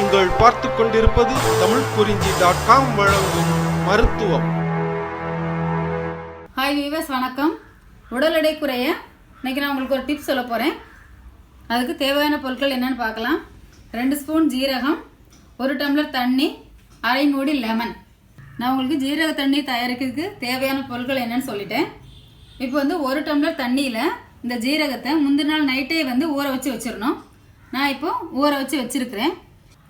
நீங்கள் பார்த்து கொண்டிருப்பது தமிழ் குறிஞ்சி டாட் காம் வழங்கும் மருத்துவம். ஹாய் வீவர்ஸ் வணக்கம். உடல் எடை குறைய இன்னைக்கு நான் உங்களுக்கு ஒரு டிப்ஸ் சொல்ல போகிறேன் அதுக்கு தேவையான பொருட்கள் என்னன்னு பார்க்கலாம். ரெண்டு ஸ்பூன் ஜீரகம் ஒரு டம்ளர் தண்ணி அரை மூடி லெமன். நான் உங்களுக்கு ஜீரக தண்ணி தயாரிக்கிறதுக்கு தேவையான பொருட்கள் என்னன்னு சொல்லிட்டேன். இப்போ வந்து ஒரு டம்ளர் தண்ணியில் இந்த ஜீரகத்தை முந்தின நாள் நைட்டே வந்து ஊற வச்சு வச்சிடணும். நான் இப்போ ஊற வச்சு வச்சுருக்கிறேன்.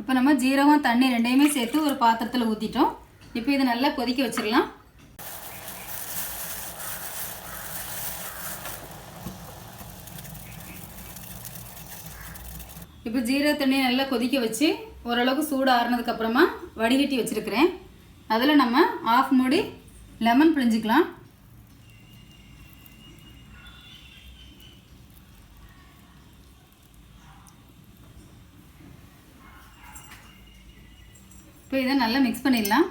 இப்போ நம்ம ஜீரகம் தண்ணி ரெண்டையுமே சேர்த்து ஒரு பாத்திரத்தில் ஊற்றிட்டோம் இப்போ இதை நல்லா கொதிக்க வச்சிடலாம். இப்போ ஜீரக தண்ணியை நல்லா கொதிக்க வச்சு ஓரளவுக்கு சூடு ஆறுனதுக்கப்புறமா வடிகட்டி வச்சுருக்கிறேன். அதில் நம்ம ஆஃப் மூடி லெமன் பிழிஞ்சிக்கலாம். இப்போ இதை நல்லா மிக்ஸ் பண்ணிடலாம்.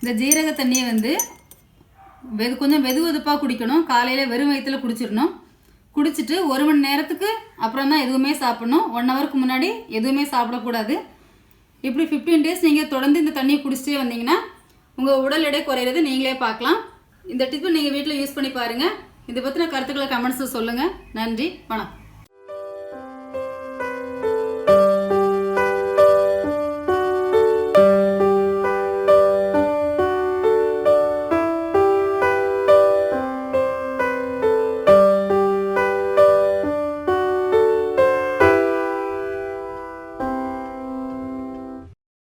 இந்த ஜீரக தண்ணியை வந்து வெது கொஞ்சம் வெது வெதுப்பாக குடிக்கணும். காலையில் வெறும் வயிற்றுல குடிச்சிடணும். குடிச்சிட்டு ஒரு மணி நேரத்துக்கு அப்புறம் தான் எதுவுமே சாப்பிடணும். ஒன் ஹவருக்கு முன்னாடி எதுவுமே சாப்பிடக்கூடாது. இப்படி ஃபிஃப்டீன் டேஸ் நீங்கள் தொடர்ந்து இந்த தண்ணியை குடிச்சிட்டே வந்தீங்கன்னா உங்கள் உடல் எடை குறையிறது நீங்களே பார்க்கலாம். இந்த டிப்பு நீங்கள் வீட்டில் யூஸ் பண்ணி பாருங்கள் இதை பற்றின கருத்துக்களை கமெண்ட்ஸில் சொல்லுங்கள் நன்றி. வணக்கம்.